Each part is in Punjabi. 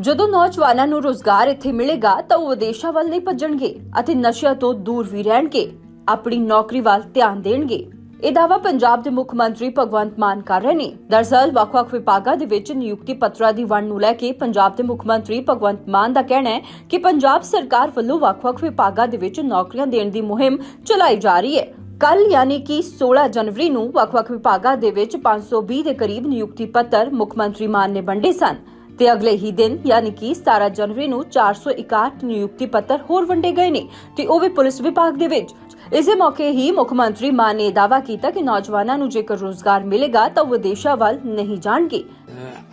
ਜਦੋਂ ਨੌਜਵਾਨਾਂ ਨੂੰ ਰੋਜ਼ਗਾਰ ਇੱਥੇ ਮਿਲੇਗਾ ਤਾਂ ਉਹ ਵਿਦੇਸ਼ਾਂ ਵੱਲ ਨਹੀਂ ਭੱਜਣਗੇ ਅਤੇ ਨਸ਼ਿਆਂ ਤੋਂ ਦੂਰ ਵੀ ਰਹਿਣਗੇ, ਆਪਣੀ ਨੌਕਰੀ ਵੱਲ ਧਿਆਨ ਦੇਣਗੇ। ਇਹ ਦਾਅਵਾ ਪੰਜਾਬ ਦੇ ਮੁੱਖ ਮੰਤਰੀ ਭਗਵੰਤ ਮਾਨ ਕਰ ਰਹੇ ਨੇ। ਦਰਅਸਲ, ਵੱਖ-ਵੱਖ ਵਿਭਾਗਾਂ ਦੇ ਵਿੱਚ ਨਿਯੁਕਤੀ ਪੱਤਰਾਂ ਦੀ ਵੰਡ ਨੂੰ ਲੈ ਕੇ ਪੰਜਾਬ ਦੇ ਮੁੱਖ ਮੰਤਰੀ ਭਗਵੰਤ ਮਾਨ ਦਾ ਕਹਿਣਾ ਹੈ ਕਿ ਪੰਜਾਬ ਸਰਕਾਰ ਵੱਲੋਂ ਵੱਖ-ਵੱਖ ਵਿਭਾਗਾਂ ਦੇ ਵਿੱਚ ਨੌਕਰੀਆਂ ਦੇਣ ਦੀ ਮੁਹਿੰਮ ਚਲਾਈ ਜਾ ਰਹੀ ਹੈ। ਕੱਲ ਯਾਨੀ ਕਿ 16 ਜਨਵਰੀ ਨੂੰ ਵੱਖ-ਵੱਖ ਵਿਭਾਗਾਂ ਦੇ ਵਿੱਚ 520 ਦੇ ਕਰੀਬ ਨਿਯੁਕਤੀ ਪੱਤਰ ਮੁੱਖ ਮੰਤਰੀ ਮਾਨ ਨੇ ਵੰਡੇ ਸਨ। ਤੇ ਅਗਲੇ ਹੀ ਦਿਨ, ਯਾਨੀ ਕਿ 17 ਜਨਵਰੀ ਨੂੰ 461 ਨਿਯੁਕਤੀ ਪੱਤਰ ਹੋਰ ਵੰਡੇ ਗਏ ਨੇ ਤੇ ਉਹ ਵੀ ਪੁਲਿਸ ਵਿਭਾਗ ਦੇ ਵਿੱਚ। ਇਸੇ ਮੌਕੇ ਹੀ ਮੁੱਖ ਮੰਤਰੀ ਮਾਨ ਨੇ ਦਾਅਵਾ ਕੀਤਾ ਕਿ ਨੌਜਵਾਨਾਂ ਨੂੰ ਜੇਕਰ ਰੋਜ਼ਗਾਰ ਮਿਲੇਗਾ ਤਾਂ ਉਹ ਵਿਦੇਸ਼ਾਂ ਵੱਲ ਨਹੀਂ ਜਾਣਗੇ।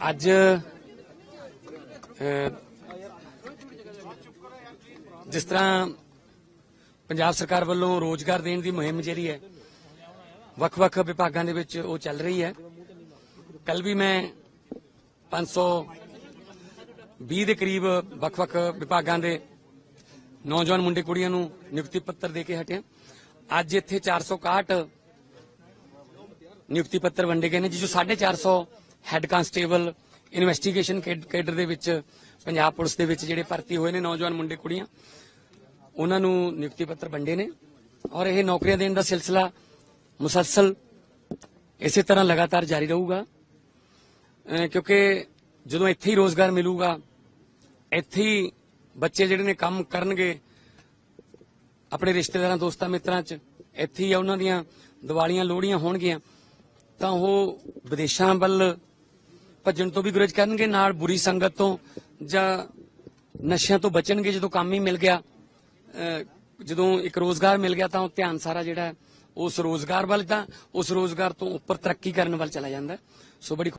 ਅੱਜ ਜਿਸ ਤਰ੍ਹਾਂ ਪੰਜਾਬ ਸਰਕਾਰ ਵੱਲੋਂ ਰੋਜ਼ਗਾਰ ਦੇਣ ਦੀ ਮੁਹਿੰਮ ਜਿਹੜੀ ਹੈ, ਵੱਖ-ਵੱਖ ਵਿਭਾਗਾਂ ਦੇ ਵਿੱਚ ਉਹ ਚੱਲ ਰਹੀ ਹੈ। ਕੱਲ ਵੀ ਮੈਂ 520 ਦੇ ਕਰੀਬ ਵੱਖ-ਵੱਖ ਵਿਭਾਗਾਂ ਦੇ ਨੌਜਵਾਨ ਮੁੰਡੇ ਕੁੜੀਆਂ ਨੂੰ ਨਿਯੁਕਤੀ ਪੱਤਰ ਦੇ ਕੇ ਹਟਿਆ ਅੱਜ ਇੱਥੇ 461 ਨਿਯੁਕਤੀ ਪੱਤਰ ਵੰਡੇ ਗਏ ਨੇ, ਜਿਸ 450 ਹੈੱਡ ਕਾਂਸਟੇਬਲ ਇਨਵੈਸਟੀਗੇਸ਼ਨ ਕੇਡਰ ਦੇ ਵਿੱਚ, ਪੰਜਾਬ ਪੁਲਿਸ ਦੇ ਵਿੱਚ ਜਿਹੜੇ ਭਰਤੀ ਹੋਏ ਨੇ ਨੌਜਵਾਨ ਮੁੰਡੇ ਕੁੜੀਆਂ, ਉਹਨਾਂ ਨੂੰ ਨਿਯੁਕਤੀ ਪੱਤਰ ਵੰਡੇ ਨੇ। ਔਰ ਇਹ ਨੌਕਰੀਆਂ ਦੇਣ ਦਾ ਸਿਲਸਿਲਾ ਮੁਸਲਸਲ ਇਸੇ ਤਰ੍ਹਾਂ ਲਗਾਤਾਰ ਜਾਰੀ ਰਹੂਗਾ। ਕਿਉਂਕਿ ਜਦੋਂ ਇੱਥੇ ਹੀ ਰੋਜ਼ਗਾਰ ਮਿਲੂਗਾ, ਇੱਥੇ ਹੀ ਬੱਚੇ ਜਿਹੜੇ ਨੇ ਕੰਮ ਕਰਨਗੇ, ਆਪਣੇ ਰਿਸ਼ਤੇਦਾਰਾਂ, ਦੋਸਤਾਂ, ਮਿੱਤਰਾਂ 'ਚ, ਇੱਥੇ ਹੀ ਉਹਨਾਂ ਦੀਆਂ ਦੀਵਾਲੀਆਂ, ਲੋਹੜੀਆਂ ਹੋਣਗੀਆਂ, ਤਾਂ ਉਹ ਵਿਦੇਸ਼ਾਂ ਵੱਲ ਭੱਜਣ ਤੋਂ ਵੀ ਗੁਰੇਜ ਕਰਨਗੇ, ਨਾਲ ਬੁਰੀ ਸੰਗਤ ਤੋਂ ਜਾਂ ਨਸ਼ਿਆਂ ਤੋਂ ਬਚਣਗੇ ਜਦੋਂ ਕੰਮ ਹੀ ਮਿਲ ਗਿਆ ਜਦੋਂ ਇੱਕ ਰੋਜ਼ਗਾਰ ਮਿਲ ਗਿਆ ਤਾਂ ਉਹ ਧਿਆਨ ਸਾਰਾ ਜਿਹੜਾ ਉਸ ਰੋਜ਼ਗਾਰ ਵੱਲ ਤਾਂ, ਉਸ ਰੋਜ਼ਗਾਰ ਤੋਂ ਉੱਪਰ ਤਰੱਕੀ ਕਰਨ ਵੱਲ ਚਲਾ ਜਾਂਦਾ ਸੋ ਬੜੀ